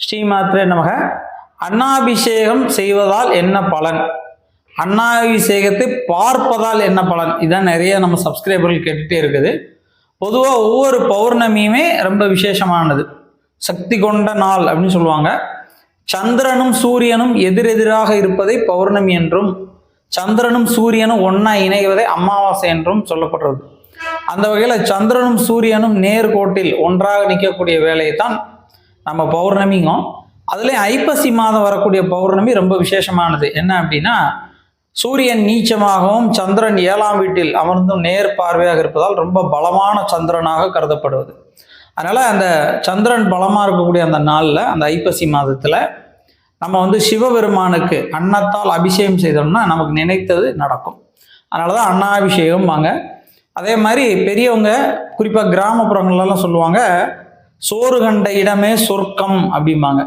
ஸ்ரீமாத்ரே நமக. அன்னாபிஷேகம் செய்வதால் என்ன பலன்? அன்னாபிஷேகத்தை பார்ப்பதால் என்ன பலன்? இதான் நிறைய நம்ம சப்ஸ்கிரைபர்கள் கேட்டுகிட்டே இருக்குது. பொதுவாக ஒவ்வொரு பௌர்ணமியுமே ரொம்ப விசேஷமானது. சக்தி கொண்ட நாள் அப்படின்னு சொல்லுவாங்க. சந்திரனும் சூரியனும் எதிரெதிராக இருப்பதை பௌர்ணமி என்றும் சந்திரனும் சூரியனும் ஒன்றா இணைவதை அமாவாசை என்றும் சொல்லப்படுறது. அந்த வகையில் சந்திரனும் சூரியனும் நேர்கோட்டில் ஒன்றாக நிற்கக்கூடிய வேலையை தான் நம்ம பௌர்ணமிங்கும் அதுலேயும் ஐப்பசி மாதம் வரக்கூடிய பௌர்ணமி ரொம்ப விசேஷமானது. என்ன அப்படின்னா சூரியன் நீச்சமாகவும் சந்திரன் ஏழாம் வீட்டில் அமர்ந்தும் நேர் பார்வையாக இருப்பதால் ரொம்ப பலமான சந்திரனாக கருதப்படுவது. அதனால் அந்த சந்திரன் பலமாக இருக்கக்கூடிய அந்த நாளில் அந்த ஐப்பசி மாதத்தில் நம்ம வந்து சிவபெருமானுக்கு அன்னத்தால் அபிஷேகம் செய்தோம்னா நமக்கு நினைத்தது நடக்கும். அதனால தான் அன்னாபிஷேகம் வாங்க அதே மாதிரி பெரியவங்க குறிப்பாக கிராமப்புறங்கள்லாம் சொல்லுவாங்க சோறு கண்ட இடமே சொர்க்கம் அப்படிம்பாங்க.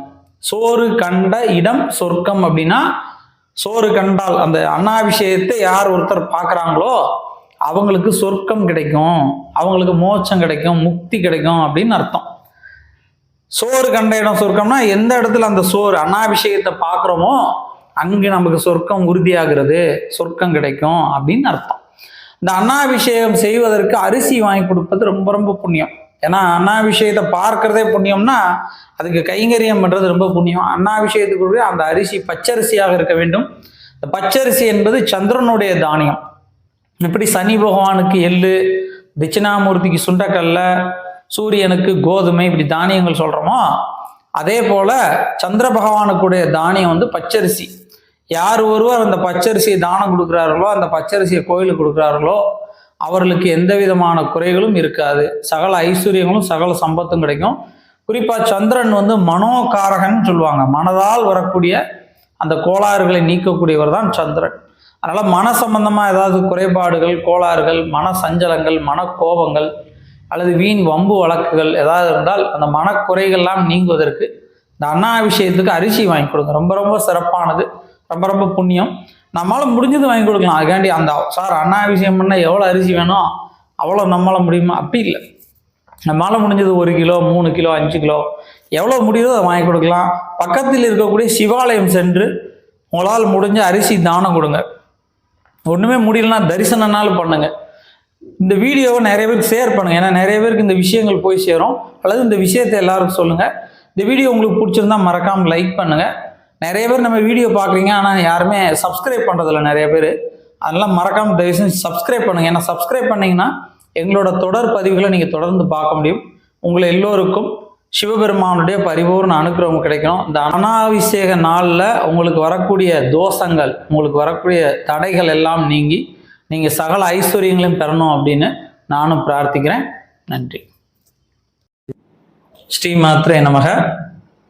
சோறு கண்ட இடம் சொர்க்கம் அப்படின்னா சோறு கண்டால் அந்த அண்ணாபிஷேகத்தை யார் ஒருத்தர் பார்க்குறாங்களோ அவங்களுக்கு சொர்க்கம் கிடைக்கும் அவங்களுக்கு மோட்சம் கிடைக்கும் முக்தி கிடைக்கும் அப்படின்னு அர்த்தம். சோறு கண்ட இடம் சொர்க்கம்னா எந்த இடத்துல அந்த சோறு அண்ணாபிஷேகத்தை பார்க்குறோமோ அங்கே நமக்கு சொர்க்கம் உறுதியாகிறது சொர்க்கம் கிடைக்கும் அப்படின்னு அர்த்தம். இந்த அண்ணாபிஷேகம் செய்வதற்கு அரிசி வாங்கி கொடுப்பது ரொம்ப ரொம்ப புண்ணியம். ஏன்னா விஷயத்தை பார்க்கறதே புண்ணியம்னா அதுக்கு கைங்கரியம் பண்ணுறது ரொம்ப புண்ணியம். அன்னாபிஷேகத்துக்குரிய அந்த அரிசி பச்சரிசியாக இருக்க வேண்டும். இந்த பச்சரிசி என்பது சந்திரனுடைய தானியம். எப்படி சனி பகவானுக்கு எள்ளு தட்சிணாமூர்த்திக்கு சுண்டக்கல்ல சூரியனுக்கு கோதுமை இப்படி தானியங்கள் சொல்கிறோமோ அதே போல் சந்திர பகவானுக்குடைய தானியம் வந்து பச்சரிசி. யார் ஒருவர் அந்த பச்சரிசியை தானம் கொடுக்குறார்களோ அந்த பச்சரிசியை கோயிலுக்கு கொடுக்குறார்களோ அவர்களுக்கு எந்த விதமான குறைகளும் இருக்காது. சகல ஐஸ்வர்யங்களும் சகல சம்பத்தும் கிடைக்கும். குறிப்பாக சந்திரன் வந்து மனோகாரகன் சொல்லுவாங்க. மனதால் வரக்கூடிய அந்த கோளாறுகளை நீக்கக்கூடியவர் தான் சந்திரன். அதனால் மன சம்பந்தமாக ஏதாவது குறைபாடுகள் கோளாறுகள் மன சஞ்சலங்கள் மனக்கோபங்கள் அல்லது வீண் வம்பு வழக்குகள் ஏதாவது இருந்தால் அந்த மனக்குறைகள்லாம் நீங்குவதற்கு இந்த அன்னாபிஷேகத்துக்கு அரிசி வாங்கி கொடுங்க. ரொம்ப ரொம்ப சிறப்பானது. ரொம்ப ரொம்ப புண்ணியம். நம்மளால் முடிஞ்சது வாங்கி கொடுக்கலாம். அதுக்காண்டி அந்த சார் அண்ணா விஷயம் பண்ணால் எவ்வளோ அரிசி வேணும்? அவ்வளோ நம்மளால் முடியுமா? அப்படி இல்லை. நம்மளால் முடிஞ்சது ஒரு கிலோ மூணு கிலோ அஞ்சு கிலோ. எவ்வளோ முடியுதோ அதை வாங்கி கொடுக்கலாம். பக்கத்தில் இருக்கக்கூடிய சிவாலயம் சென்று உங்களால் முடிஞ்ச அரிசி தானம் கொடுங்க. ஒன்றுமே முடியலன்னா தரிசனம்னாலும் பண்ணுங்கள் இந்த வீடியோவை நிறைய பேருக்கு ஷேர் பண்ணுங்கள் ஏன்னா நிறைய பேருக்கு இந்த விஷயங்கள் போய் சேரும். அல்லது இந்த விஷயத்தை எல்லாருக்கும் சொல்லுங்கள் இந்த வீடியோ உங்களுக்கு பிடிச்சிருந்தா மறக்காமல் லைக் பண்ணுங்கள் நிறைய பேர் நம்ம வீடியோ பார்க்குறீங்க ஆனால் யாருமே சப்ஸ்கிரைப் பண்ணுறதில்ல நிறைய பேர். அதெல்லாம் மறக்காமல் தயவு செஞ்சு சப்ஸ்கிரைப் பண்ணுங்கள் ஏன்னா சப்ஸ்கிரைப் பண்ணிங்கன்னா எங்களோட தொடர் பதிவுகளை நீங்கள் தொடர்ந்து பார்க்க முடியும். உங்களை எல்லோருக்கும் சிவபெருமானுடைய பரிபூர்ண அனுக்கிரகம் கிடைக்கணும். இந்த அனாபிஷேக நாளில் உங்களுக்கு வரக்கூடிய தோஷங்கள் உங்களுக்கு வரக்கூடிய தடைகள் எல்லாம் நீங்கி நீங்கள் சகல ஐஸ்வர்யங்களையும் பெறணும் அப்படின்னு நானும் பிரார்த்திக்கிறேன். நன்றி. ஸ்ரீ மாத்திரை நமக.